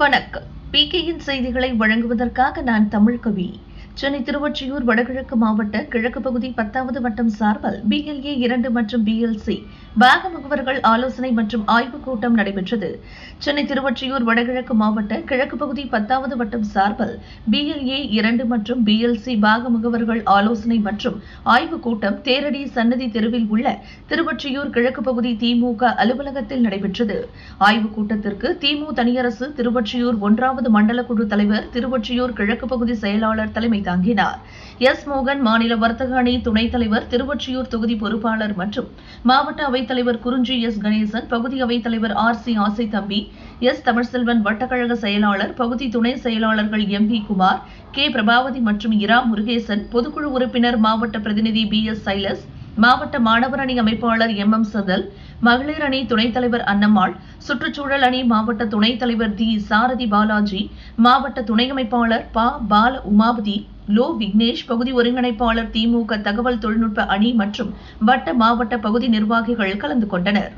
வணக்கம். பிகேயின் செய்திகளை வழங்குவதற்காக நான் தமிழ் கவி. சென்னை திருவொற்றியூர் வடகிழக்கு மாவட்ட கிழக்கு பகுதி பத்தாவது வட்டம் சார்பில் பிஎல்ஏ இரண்டு மற்றும் பிஎல்சி பாக முகவர்கள் ஆலோசனை மற்றும் ஆய்வுக் கூட்டம் நடைபெற்றது. சென்னை திருவொற்றியூர் வடகிழக்கு மாவட்ட கிழக்கு பகுதி பத்தாவது வட்டம் சார்பில் பிஎல்ஏ இரண்டு மற்றும் பிஎல்சி பாக முகவர்கள் ஆலோசனை மற்றும் ஆய்வுக் கூட்டம் தேரடி சன்னதி தெருவில் உள்ள திருவொற்றியூர் கிழக்கு பகுதி திமுக அலுவலகத்தில் நடைபெற்றது. ஆய்வுக் கூட்டத்திற்கு திமு தனியரசு திருவொற்றியூர் ஒன்றாவது மண்டல குழு தலைவர் திருவொற்றியூர் கிழக்கு பகுதி செயலாளர் தலைமை தாங்கினார். எஸ் மோகன் மாநில வர்த்தக அணி துணைத் தலைவர் திருவொற்றியூர் தொகுதி பொறுப்பாளர் மற்றும் மாவட்ட அவை அவைத்தலைவர் குறிஞ்சி எஸ். கணேசன் பகுதி அவைத்தலைவர் ஆர். சி. ஆசை தம்பி எஸ். தமிழ்செல்வன் வட்டக்கழக செயலாளர் பகுதி துணை செயலாளர்கள் M. V Kumar K. Prabhavathi மற்றும் இரா. முருகேசன் பொதுக்குழு உறுப்பினர் மாவட்ட பிரதிநிதி பி. எஸ். சைலஸ் மாவட்ட மாணவர் அணி அமைப்பாளர் எம். எம். சதல் மகளிர் அணி துணைத் தலைவர் அன்னம்மாள் சுற்றுச்சூழல் அணி மாவட்ட துணைத் தலைவர் தி சாரதி பாலாஜி மாவட்ட துணை அமைப்பாளர் பா. பால உமாபதி லோ விக்னேஷ் பகுதி ஒருங்கிணைப்பாளர் திமுக தகவல் தொழில்நுட்ப அணி மற்றும் வட்ட மாவட்ட பகுதி நிர்வாகிகள் கலந்து கொண்டனர்.